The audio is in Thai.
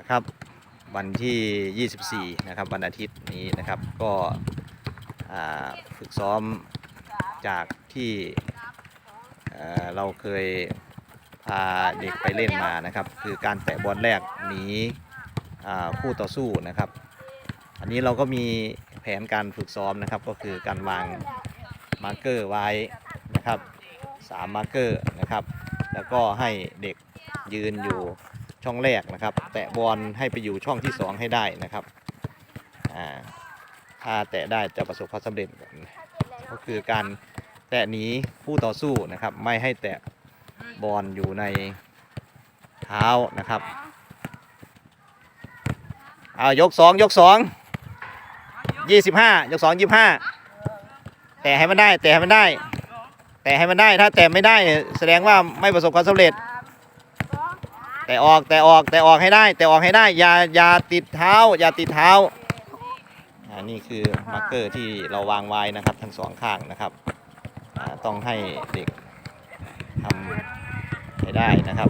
นะครับ วันที่ 24 นะครับ วันอาทิตย์นี้นะครับ ก็ฝึกซ้อมจากที่เอ่อเราเคยพาเด็กไปเล่นมานะครับ คือการแตะบอลแรกหนีคู่ต่อสู้นะครับ อันนี้เราก็มีแผนการฝึกซ้อมนะครับ ก็คือการวางมาร์กเกอร์ไว้นะครับสามมาร์กเกอร์นะครับ แล้วก็ให้เด็กยืนอยู่ ช่องแรกนะครับ แตะบอลให้ไปอยู่ช่องที่สองให้ได้นะครับถ้าแตะได้จะประสบความสำเร็จก็คือการแตะหนีผู้ต่อสู้นะครับ ไม่ให้แตะบอลอยู่ในเท้านะครับเอายกสองยกสองยี่สิบห้ายกสองยี่สิบห้าแตะให้มันได้แตะให้มันได้ แตะให้มันได้ถ้าแตะไม่ได้แสดงว่าไม่ประสบความสำเร็จ แต่ออกแต่ออกแต่ออกให้ได้ แต่ออกให้ได้ อย่าอย่าติดเท้า อย่าติดเท้าอ่านี่คือมาร์กเกอร์ที่เราวางไว้นะครับ ทั้งสองข้างนะครับอ่าต้องให้เด็กทำให้ได้นะครับ